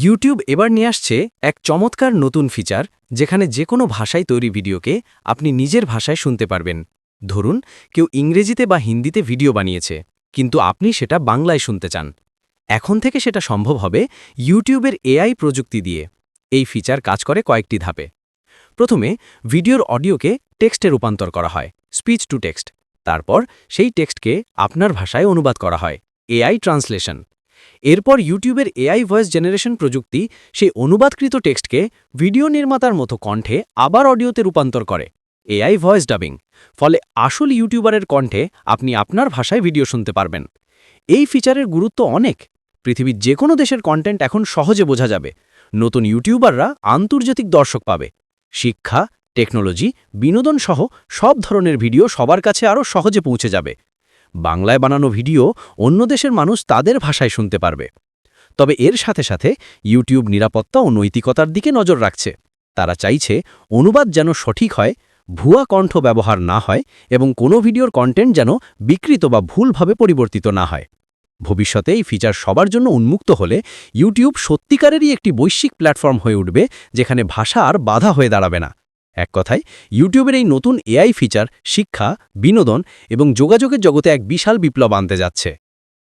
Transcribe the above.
YouTube এবার নিয়ে আসছে এক চমৎকার নতুন ফিচার যেখানে যে কোনো ভাষায় তৈরি ভিডিওকে আপনি নিজের ভাষায় শুনতে পারবেন। ধরুন, কেউ ইংরেজিতে বা হিন্দিতে ভিডিও বানিয়েছে, কিন্তু আপনি সেটা বাংলায় শুনতে চান। এখন থেকে সেটা সম্ভব হবে ইউটিউবের এআই প্রযুক্তি দিয়ে। এই ফিচার কাজ করে কয়েকটি ধাপে। প্রথমে ভিডিওর অডিওকে টেক্সটে রূপান্তর করা হয় স্পিচ টু টেক্সট তারপর, সেই টেক্সটকে আপনার ভাষায় অনুবাদ করা হয় এআই ট্রান্সলেশন এরপর ইউটিউবের এআই ভয়েস জেনারেশন প্রযুক্তি সেই অনুবাদকৃত টেক্সটকে ভিডিও নির্মাতার মতো কণ্ঠে আবার অডিওতে রূপান্তর করে, এআই ভয়েস ডাবিং। ফলে আসল ইউটিউবারের কণ্ঠে আপনি আপনার ভাষায় ভিডিও শুনতে পারবেন। এই ফিচারের গুরুত্ব অনেক। পৃথিবীর যে কোনো দেশের কন্টেন্ট এখন সহজে বোঝা যাবে। নতুন ইউটিউবাররা আন্তর্জাতিক দর্শক পাবে। শিক্ষা, টেকনোলজি, বিনোদন সহ সব ধরনের ভিডিও সবার কাছে আরও সহজে পৌঁছে যাবে। বাংলায় বানানো ভিডিও অন্য দেশের মানুষ তাদের ভাষায় শুনতে পারবে। তবে এর সাথে সাথে ইউটিউব নিরাপত্তা ও নৈতিকতার দিকে নজর রাখছে। তারা চাইছে অনুবাদ যেন সঠিক হয়, ভুয়া কণ্ঠ ব্যবহার না হয় এবং কোনো ভিডিওর কন্টেন্ট যেন বিকৃত বা ভুলভাবে পরিবর্তিত না হয়। ভবিষ্যতে এই ফিচার সবার জন্য উন্মুক্ত হলে ইউটিউব সত্যিকারেরই একটি বৈশ্বিক প্ল্যাটফর্ম হয়ে উঠবে যেখানে ভাষা আর বাধা হয়ে দাঁড়াবে না। এক কথায়, ইউটিউবের এই নতুন এআই ফিচার শিক্ষা, বিনোদন এবং যোগাযোগের জগতে এক বিশাল বিপ্লব আনতে যাচ্ছে।